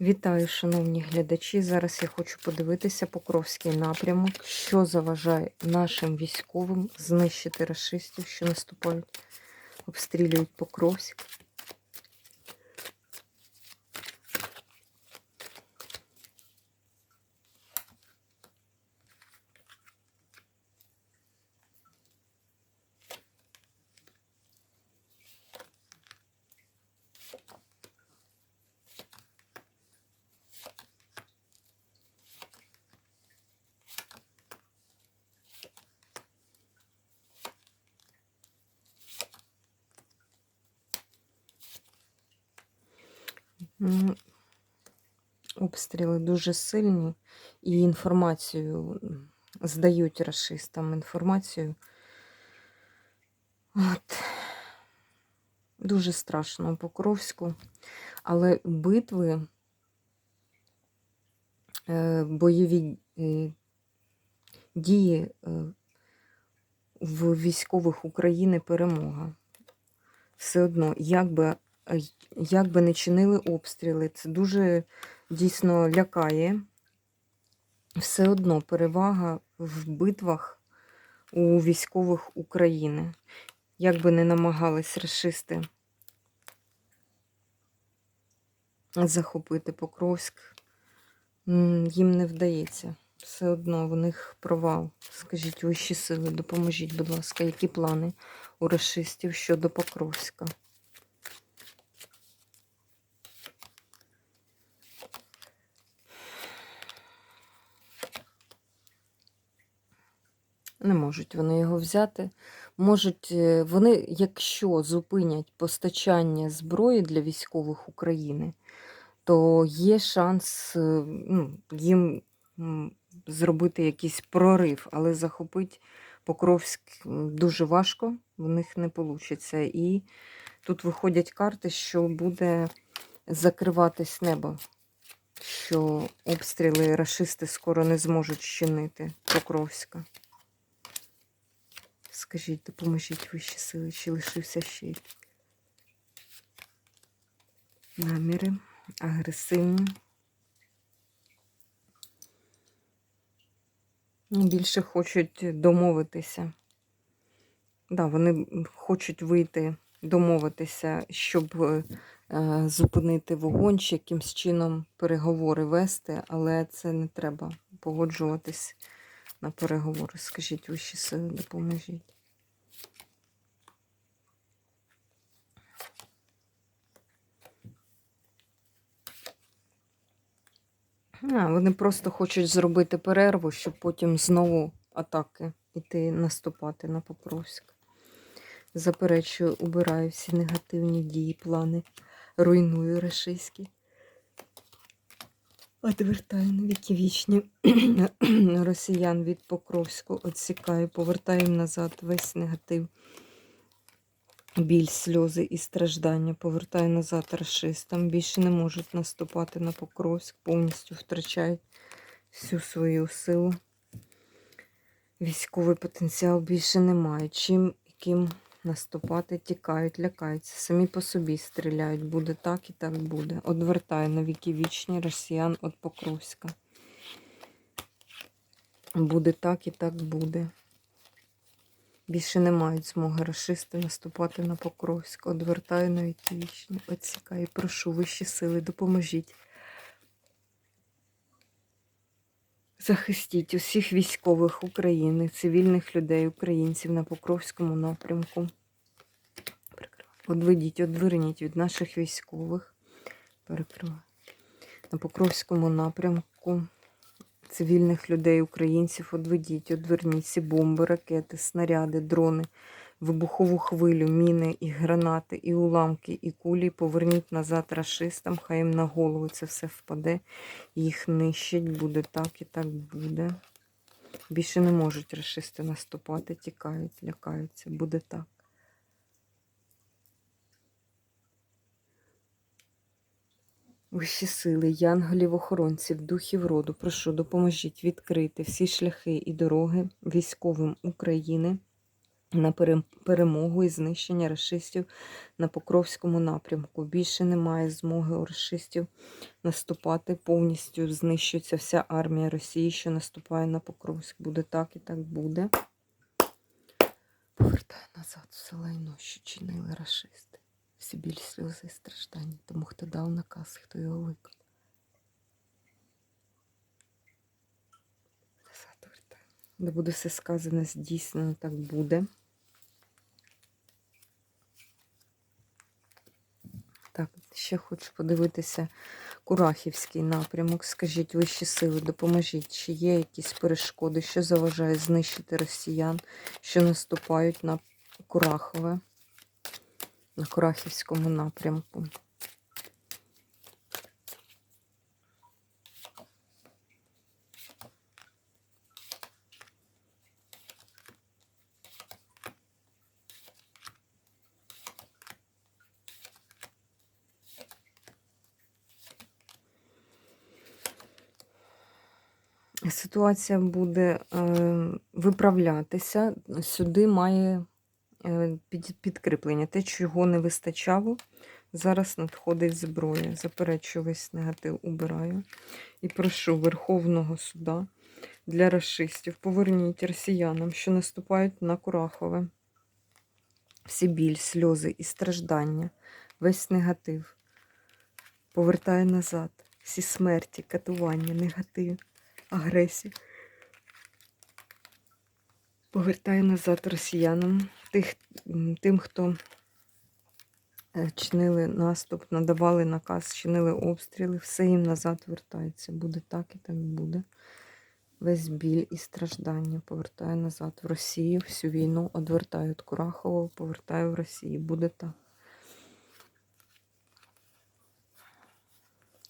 Вітаю, шановні глядачі. Зараз я хочу подивитися Покровський напрямок, що заважає нашим військовим знищити расистів, що наступають, обстрілюють Покровськ. Обстріли дуже сильні і інформацію здають расистам інформацію. От. Дуже страшно у Покровську. Але битви, е, бойові е, дії е, в військових України перемога. Все одно, як би, як би не чинили обстріли, це дуже дійсно лякає. Все одно перевага в битвах у військових України. Як би не намагались расисти захопити Покровськ, їм не вдається. Все одно в них провал. Скажіть, вищі сили, допоможіть, будь ласка, які плани у расистів щодо Покровська? Не можуть вони його взяти. Можуть е, вони, якщо зупинять постачання зброї для військових України, то є шанс е, ну, їм зробити якийсь прорив, але захопити Покровськ дуже важко, в них не вийде. І тут виходять карти, що буде закриватись небо, що обстріли рашисти скоро не зможуть щинити Покровська. Скажіть, допоможіть вищі сили, чи лишився ще наміри агресивні. Ну, Більше хочуть домовитися. Да, вони хочуть вийти, домовитися, щоб е, е, зупинити вогонь, чи якимсь чином переговори вести, але це не треба погоджуватись на переговори. Скажіть, вищі сили, допоможіть. А, вони просто хочуть зробити перерву, щоб потім знову атаки іти наступати на Покровськ. Заперечую, убираю всі негативні дії, плани, руйную рашистські. Отвертаю на віки вічні росіян від Покровську, відсікаю, повертаю назад весь негатив, біль, сльози і страждання. Повертаю назад расистам. Більше не можуть наступати на Покровськ, повністю втрачають всю свою силу. Військовий потенціал більше не мають. Чим яким наступати, тікають, лякаються. Самі по собі стріляють. Буде так і так буде. Одвертаю на віки вічні росіян від Покровська. Буде так і так буде. Більше не мають змоги расисти наступати на Покровськ. Одвертаю на віки вічні. Отсікаю. Прошу вищі сили, допоможіть. Захистіть усіх військових України, цивільних людей, українців на Покровському напрямку. Одведіть, одверніть від наших військових. Перекриваю. На Покровському напрямку цивільних людей, українців, одведіть, одверніть всі бомби, ракети, снаряди, дрони, вибухову хвилю, міни і гранати, і уламки, і кулі. Поверніть назад рашистам, хай їм на голову це все впаде. Їх нищить, буде так і так буде. Більше не можуть рашисти наступати, тікають, лякаються. Буде так. Вищі сили, янголів, охоронців, духів роду, прошу, допоможіть відкрити всі шляхи і дороги військовим України на перемогу і знищення расистів на Покровському напрямку. Більше немає змоги у расистів наступати повністю. Знищується вся армія Росії, що наступає на Покровськ. Буде так і так буде. Повертає назад все лайно, що чинили расисти. Всі біль, сльози і страждання. Тому хто дав наказ, хто його виконав. Де буде все сказане, здійснено, так буде. Так, ще хочу подивитися Курахівський напрямок. Скажіть, вищі сили, допоможіть, чи є якісь перешкоди, що заважає знищити росіян, що наступають на Курахове, на Курахівському напрямку. Ситуація буде е, виправлятися. Сюди має підкріплення. Те, чого не вистачало, зараз надходить зброя. Заперечую весь негатив, убираю. І прошу Верховного суда для расистів. Поверніть росіянам, що наступають на Курахове. Всі біль, сльози і страждання, весь негатив. Повертає назад. Всі смерті, катування, негатив агресію. Повертає назад росіянам, тих, тим, хто е, чинили наступ, надавали наказ, чинили обстріли, все їм назад вертається. Буде так і так буде. Весь біль і страждання повертає назад в Росію, всю війну одвертаю від Курахового, повертаю в Росію. Буде так.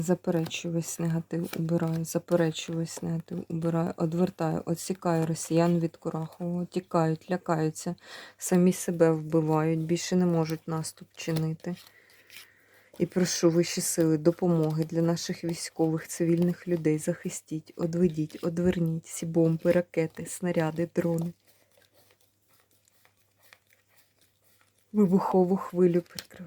Заперечую весь негатив, убираю, заперечую весь негатив, убираю, одвертаю, відсікаю росіян від Курахового, тікають, лякаються, самі себе вбивають, більше не можуть наступ чинити. І прошу вищі сили допомоги для наших військових, цивільних людей. Захистіть, одведіть, одверніть всі бомби, ракети, снаряди, дрони. Вибухову хвилю.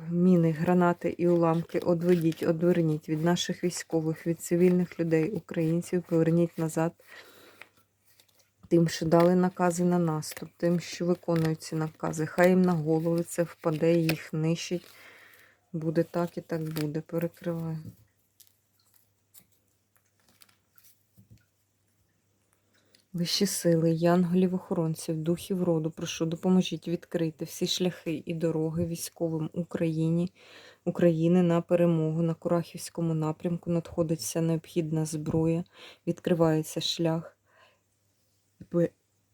Міни, гранати і уламки одведіть, одверніть від наших військових, від цивільних людей, українців, поверніть назад тим, що дали накази на наступ, тим, що виконують ці накази. Хай їм на голови це впаде, їх нищить. Буде так і так буде. Перекриваю. Вищі сили, янголів охоронців, духів роду, прошу, допоможіть відкрити всі шляхи і дороги військовим Україні, України на перемогу на Курахівському напрямку. Надходить вся необхідна зброя, відкривається шлях.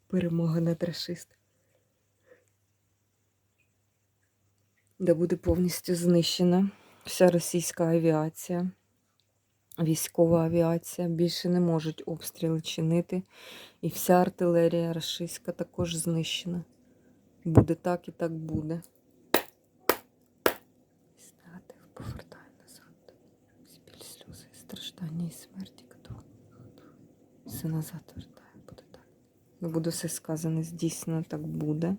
Перемога над расистами. Де буде повністю знищена вся російська авіація, військова авіація. Більше не можуть обстріли чинити. І вся артилерія рашистська також знищена. Буде так і так буде. Негатив повертає назад. Всі біль, сльози, страждання і смерті. Все назад вертає, буде так. Не буде все сказане, здійснено так буде.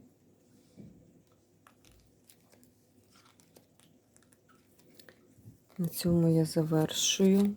На цьому я завершую.